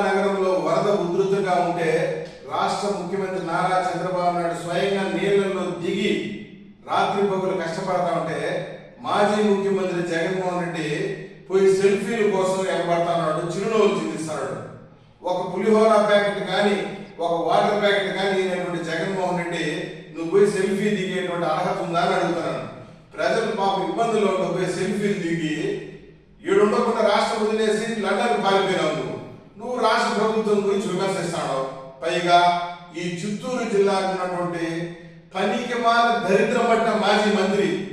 నగరంలో వరద ఉధృతంగా ఉంటే రాష్ట్ర ముఖ్యమంత్రి నారా చంద్రబాబు నాయుడు స్వయంగా నీళ్ళలో దిగి రాత్రి పగులు కష్టపడతా ఉంటే మాజీ ముఖ్యమంత్రి జగన్మోహన్ రెడ్డి పోయి సెల్ఫీల కోసం ఎగబడతాడు చిరునవ్వులు చూపిస్తాడు ఒక పులిహోర ప్యాకెట్ కానీ ఒక వాటర్ ప్యాకెట్ కానీ అయినటువంటి జగన్మోహన్ రెడ్డి నువ్వు పోయి సెల్ఫీ దిగేటువంటి అర్హత ఉందా? అని అడుగుతున్నాను ప్రజలు పాపం ఇబ్బందుల్లో ఉంటే పోయి సెల్ఫీలు దిగి ఈడుండకుండా రాష్ట్రం వదిలేసి లండన్ పారిపోయినావు నువ్వు నువ్వు రాష్ట్ర ప్రభుత్వం గురించి విమర్శిస్తాడు పైగా ఈ చిత్తూరు జిల్లాకు ఉన్నటువంటి పనికిమాల దరిద్రం పట్టిన మాజీ మంత్రి.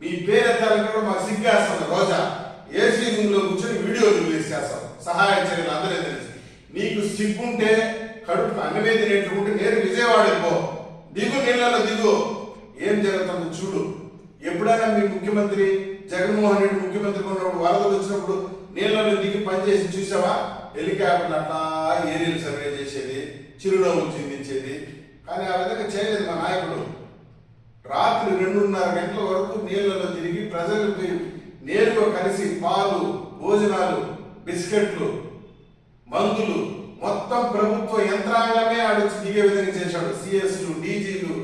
మీ పేరు కూడా మాకు సిగ్గేస్తుంది రోజా. ఏసీ రూమ్లో కూర్చొని వీడియో రిలీజ్ చేస్తాం సహాయ చర్యలు అందరూ తెలిసి. నీకు సిగ్గుంటే కడుపు అన్నమే తినేట్టుకుంటే నేను విజయవాడ పో. దిగు నీళ్ళలో దిగు. ఏం జరుగుతుందో చూడు. ఎప్పుడైనా మీ ముఖ్యమంత్రి జగన్మోహన్ రెడ్డి ముఖ్యమంత్రి ఉన్నప్పుడు వరదలు వచ్చినప్పుడు నీళ్ళలో దిగి పనిచేసి చూసావా? హెలికాప్టర్ అట్లా ఏరియల్ సర్వే చేసేది చిరునవ్వు చిందించేది. కానీ ఆ విధంగా చేయలేదు మా నాయకుడు. రాత్రి రెండున్నర గంటల వరకు నీళ్ళలో తిరిగి ప్రజలకు నేరుగా కలిసి పాలు భోజనాలు బిస్కెట్లు మందులు మొత్తం ప్రభుత్వ యంత్రాంగమే ఆడొచ్చి దిగే విధంగా చేశాడు. సిఎస్లు డీజీలు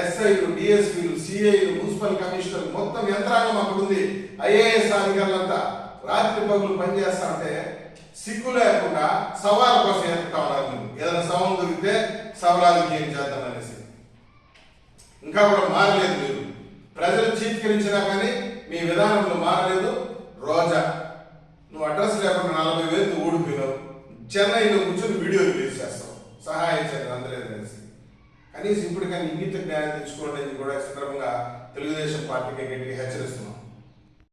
ఎస్ఐలు డిఎస్పీలు సిఐలు మున్సిపల్ కమిషనర్ మొత్తం యంత్రాంగం అక్కడ ఉంది ఐఏఎస్ అధికారులంతా. రాత్రి పగులు పనిచేస్తా ఉంటే సిగ్గు లేకుండా సవాల కోసం ఎత్తుతా ఉన్నారు ఏదైనా సవం దొరికితే సవాలు ఏం చేద్దాం అనేసి. ఇంకా కూడా మారలేదు మీరు. ప్రజలు చీత్కరించినా కానీ మీ విధానంలో మారలేదు. రోజా నువ్వు అడ్రస్ లేకుండా నలభై వేలు ఓడిపోయినావు చెన్నైలో కూర్చొని వీడియో రిలీజ్ చేస్తావు. సహాయం చేయండి అందరూ అనేసి. కనీసం కానీ ఇంగిత జ్ఞానం తెచ్చుకోండి అని కూడా ఈ సందర్భంగా తెలుగుదేశం పార్టీకి గట్టిగా హెచ్చరిస్తున్నాం.